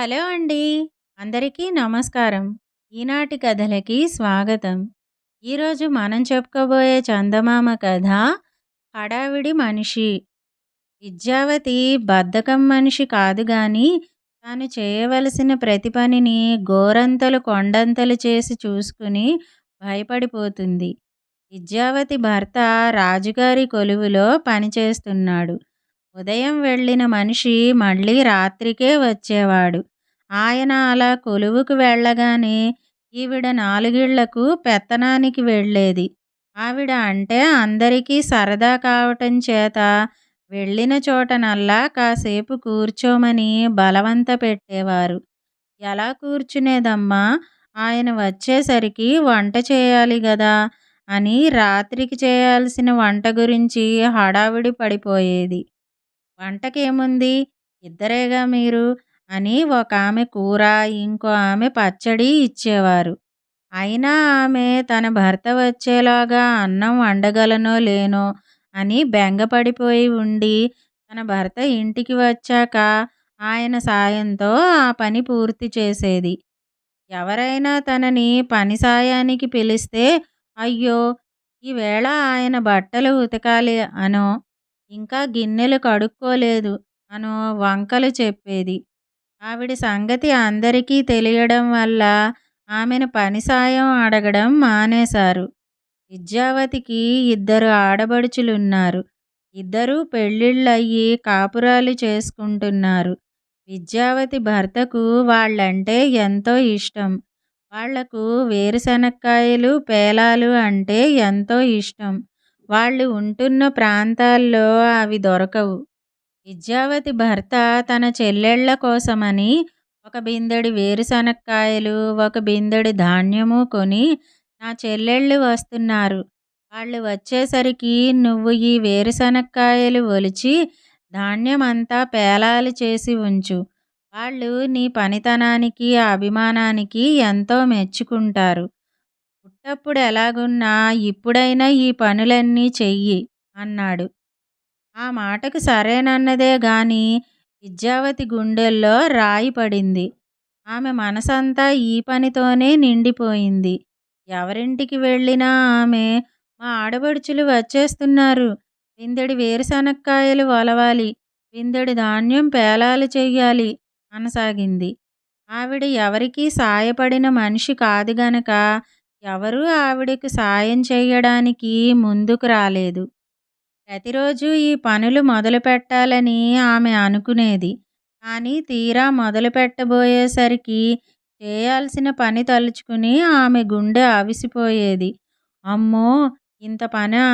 Hello అండి. అందరికీ నమస్కారం. ఈనాటి కథలకి స్వాగతం. ఈరోజు మనం చెప్పుకోబోయే చందమామ కథ 'హడావిడి మనిషి'. విద్యావతి బద్ధకం మనిషి కాదు గాని తాను చేయవలసిన ప్రతి పనిని గోరంతలు కొండంతలు చేసి చూసుకుని భయపడిపోతుంది. విద్యావతి భర్త రాజుగారి కొలువులో పనిచేస్తున్నాడు. ఉదయం వెళ్ళిన మనిషి మళ్ళీ రాత్రికే వచ్చేవాడు. ఆయన అలా కొలువుకు వెళ్ళగానే ఈవిడ నాలుగిళ్ళకు పెత్తనానికి వెళ్ళేది. ఆవిడ అంటే అందరికీ సరదా కావటం చేత వెళ్ళిన చోటనల్లా కాసేపు కూర్చోమని బలవంత పెట్టేవారు. ఎలా కూర్చునేదమ్మా ఆయన వచ్చేసరికి వంట చేయాలి గదా అని రాత్రికి చేయాల్సిన వంట గురించి హడావిడి పడిపోయేది. వంటకేముంది ఇద్దరేగా మీరు అని ఒక ఆమె కూర ఇంకో ఆమె పచ్చడి ఇచ్చేవారు. అయినా ఆమె తన భర్త వచ్చేలాగా అన్నం వండగలనో లేనో అని బెంగపడిపోయి ఉండి తన భర్త ఇంటికి వచ్చాక ఆయన సాయంతో ఆ పని పూర్తి చేసేది. ఎవరైనా తనని పని సాయానికి పిలిస్తే అయ్యో ఈవేళ ఆయన బట్టలు ఉతకాలి అనో ఇంకా గిన్నెలు కడుక్కోలేదు అనో వంకలు చెప్పేది. ఆవిడ సంగతి అందరికీ తెలియడం వల్ల ఆమెను పని సాయం అడగడం మానేశారు. విద్యావతికి ఇద్దరు ఆడబడుచులున్నారు. ఇద్దరూ పెళ్ళిళ్ళయ్యి కాపురాలు చేసుకుంటున్నారు. విద్యావతి భర్తకు వాళ్ళంటే ఎంతో ఇష్టం. వాళ్ళకు వేరుశనక్కాయలు పేలాలు అంటే ఎంతో ఇష్టం. వాళ్ళు ఉంటున్న ప్రాంతాల్లో అవి దొరకవు. విద్యావతి భర్త తన చెల్లెళ్ళ కోసమని ఒక బిందెడు వేరుశనక్కాయలు ఒక బిందెడు ధాన్యము కొని నా చెల్లెళ్ళు వస్తున్నారు. వాళ్ళు వచ్చేసరికి నువ్వు ఈ వేరుశనక్కాయలు ఒలిచి ధాన్యమంతా పేలాలు చేసి ఉంచు. వాళ్ళు నీ పనితనానికి అభిమానానికి ఎంతో మెచ్చుకుంటారు. పుట్టప్పుడు ఎలాగున్నా ఇప్పుడైనా ఈ పనులన్నీ చెయ్యి అన్నాడు. ఆ మాటకు సరేనన్నదే గాని విద్యావతి గుండెల్లో రాయి పడింది. ఆమె మనసంతా ఈ పనితోనే నిండిపోయింది. ఎవరింటికి వెళ్ళినా ఆమె మా ఆడబడుచులు వచ్చేస్తున్నారు. విందడి వేరుశనక్కాయలు ఒలవాలి. బిందెడు ధాన్యం పేలాలు చెయ్యాలి అనసాగింది. ఆవిడ ఎవరికీ సాయపడిన మనిషి కాదు గనక ఎవరూ ఆవిడకు సాయం చేయడానికి ముందుకు రాలేదు. ప్రతిరోజూ ఈ పనులు మొదలుపెట్టాలని ఆమె అనుకునేది. కాని తీరా మొదలుపెట్టబోయేసరికి చేయాల్సిన పని తలుచుకుని ఆమె గుండె అవిసిపోయేది. అమ్మో ఇంత పనా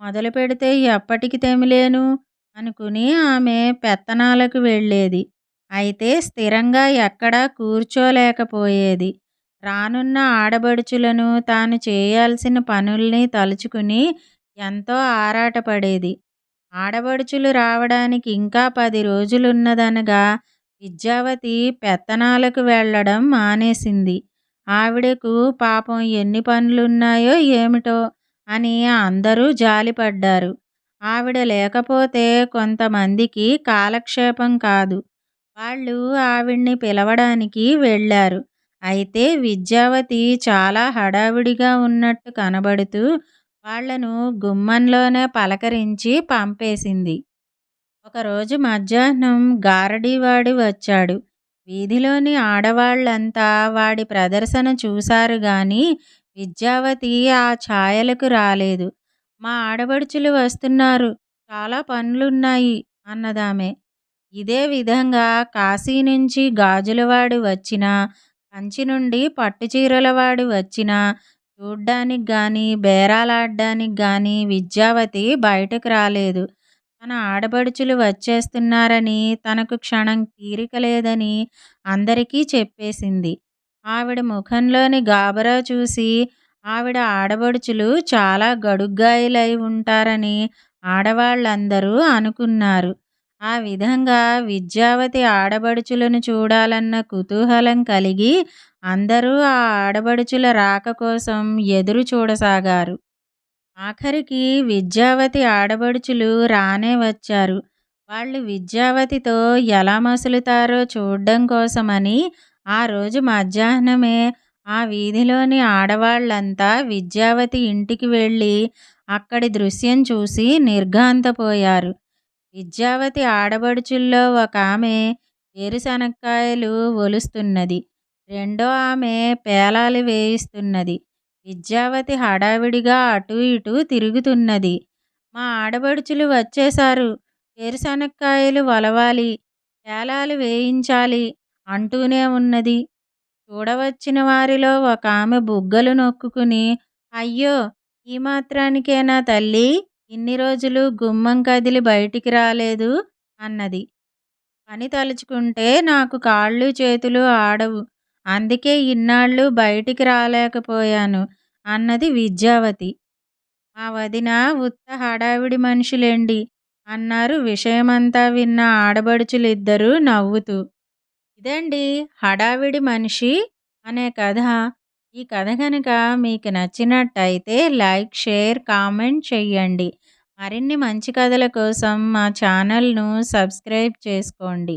మొదలుపెడితే ఎప్పటికి తెమిలేను అనుకుని ఆమె పెత్తనాలకు వెళ్ళేది. అయితే స్థిరంగా ఎక్కడా కూర్చోలేకపోయేది. రానున్న ఆడబడుచులను తాను చేయాల్సిన పనుల్ని తలుచుకుని ఎంతో ఆరాటపడేది. ఆడబడుచులు రావడానికి ఇంకా పది రోజులున్నదనగా విద్యావతి పెత్తనాలకు వెళ్ళడం మానేసింది. ఆవిడకు పాపం ఎన్ని పనులున్నాయో ఏమిటో అని అందరూ జాలిపడ్డారు. ఆవిడ లేకపోతే కొంతమందికి కాలక్షేపం కాదు. వాళ్ళు ఆవిడ్ని పిలవడానికి వెళ్ళారు. అయితే విద్యావతి చాలా హడావిడిగా ఉన్నట్టు కనబడుతూ వాళ్ళను గుమ్మంలోనే పలకరించి పంపేసింది. ఒకరోజు మధ్యాహ్నం గారడీవాడు వచ్చాడు. వీధిలోని ఆడవాళ్ళంతా వాడి ప్రదర్శన చూశారు గాని విద్యావతి ఆ ఛాయలకు రాలేదు. మా ఆడబడుచులు వస్తున్నారు. చాలా పనులున్నాయి అన్నదామె. ఇదే విధంగా కాశీ నుంచి గాజులవాడు వచ్చినా, కంచి నుండి పట్టుచీరలవాడు వచ్చినా చూడ్డానికి కానీ బేరాలాడ్డానికి కానీ విద్యావతి బయటకు రాలేదు. తన ఆడబడుచులు వచ్చేస్తున్నారని, తనకు క్షణం తీరిక లేదని అందరికీ చెప్పేసింది. ఆవిడ ముఖంలోని గాబరా చూసి ఆవిడ ఆడబడుచులు చాలా గడుగ్గాయలై ఉంటారని ఆడవాళ్ళందరూ అనుకున్నారు. ఆ విధంగా విద్యావతి ఆడబడుచులను చూడాలన్న కుతూహలం కలిగి అందరూ ఆ ఆడబడుచుల రాక కోసం ఎదురు చూడసాగారు. ఆఖరికి విద్యావతి ఆడబడుచులు రానే వచ్చారు. వాళ్ళు విద్యావతితో ఎలా మసులుతారో చూడ్డం కోసమని ఆ రోజు మధ్యాహ్నమే ఆ వీధిలోని ఆడవాళ్ళంతా విద్యావతి ఇంటికి వెళ్ళి అక్కడి దృశ్యం చూసి నిర్ఘాంతపోయారు విద్యావతి ఆడబడుచుల్లో ఒక ఆమె వేరుశనక్కాయలు ఒలుస్తున్నది రెండో ఆమె పేలాలు వేయిస్తున్నది. విద్యావతి హడావిడిగా అటూ ఇటూ తిరుగుతున్నది. మా ఆడబడుచులు వచ్చేశారు. వేరుశనక్కాయలు వలవాలి. పేలాలు వేయించాలి అంటూనే ఉన్నది. చూడవచ్చిన వారిలో ఒక ఆమె బుగ్గలు నొక్కుకుని అయ్యో ఈ మాత్రానికేనా తల్లి? ఇన్ని రోజులు గుమ్మం కదిలి బయటికి రాలేదు అన్నది. పని తలుచుకుంటే నాకు కాళ్ళు చేతులు ఆడవు. అందుకే ఇన్నాళ్ళు బయటికి రాలేకపోయాను అన్నది విద్యావతి. మా వదిన ఉత్త హడావిడి మనుషులేండి అన్నారు విషయమంతా విన్న ఆడబడుచులిద్దరూ నవ్వుతూ. ఇదండి హడావిడి మనిషి అనే కథ? ఈ కథ కనుక మీకు నచ్చినట్టయితే లైక్ షేర్ కామెంట్ చెయ్యండి. మరిన్ని మంచి కథల కోసం మా ఛానల్ను సబ్స్క్రైబ్ చేసుకోండి.